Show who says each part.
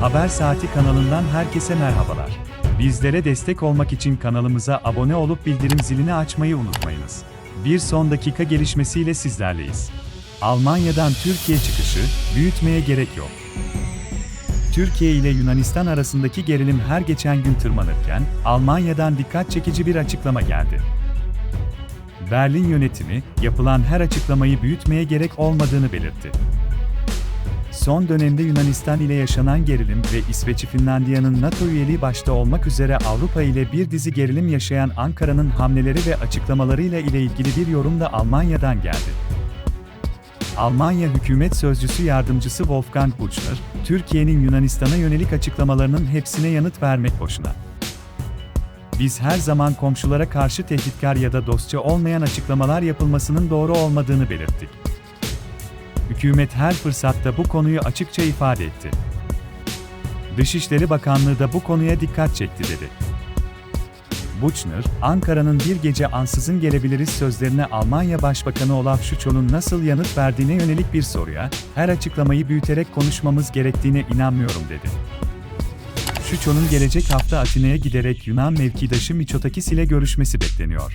Speaker 1: Haber Saati kanalından herkese merhabalar. Bizlere destek olmak için kanalımıza abone olup bildirim zilini açmayı unutmayınız. Bir son dakika gelişmesiyle sizlerleyiz. Almanya'dan Türkiye çıkışı, büyütmeye gerek yok. Türkiye ile Yunanistan arasındaki gerilim her geçen gün tırmanırken, Almanya'dan dikkat çekici bir açıklama geldi. Berlin yönetimi, yapılan her açıklamayı büyütmeye gerek olmadığını belirtti. Son dönemde Yunanistan ile yaşanan gerilim ve İsveç Finlandiya'nın NATO üyeliği başta olmak üzere Avrupa ile bir dizi gerilim yaşayan Ankara'nın hamleleri ve açıklamalarıyla ile ilgili bir yorum da Almanya'dan geldi. Almanya Hükümet Sözcüsü Yardımcısı Wolfgang Buchner, Türkiye'nin Yunanistan'a yönelik açıklamalarının hepsine yanıt vermek boşuna. Biz her zaman komşulara karşı tehditkar ya da dostça olmayan açıklamalar yapılmasının doğru olmadığını belirttik. Hükümet her fırsatta bu konuyu açıkça ifade etti. Dışişleri Bakanlığı da bu konuya dikkat çekti dedi. Buchner, Ankara'nın bir gece ansızın gelebiliriz sözlerine Almanya Başbakanı Olaf Scholz'un nasıl yanıt verdiğine yönelik bir soruya, her açıklamayı büyüterek konuşmamız gerektiğine inanmıyorum dedi. Scholz'un gelecek hafta Atina'ya giderek Yunan mevkidaşı Mitsotakis ile görüşmesi bekleniyor.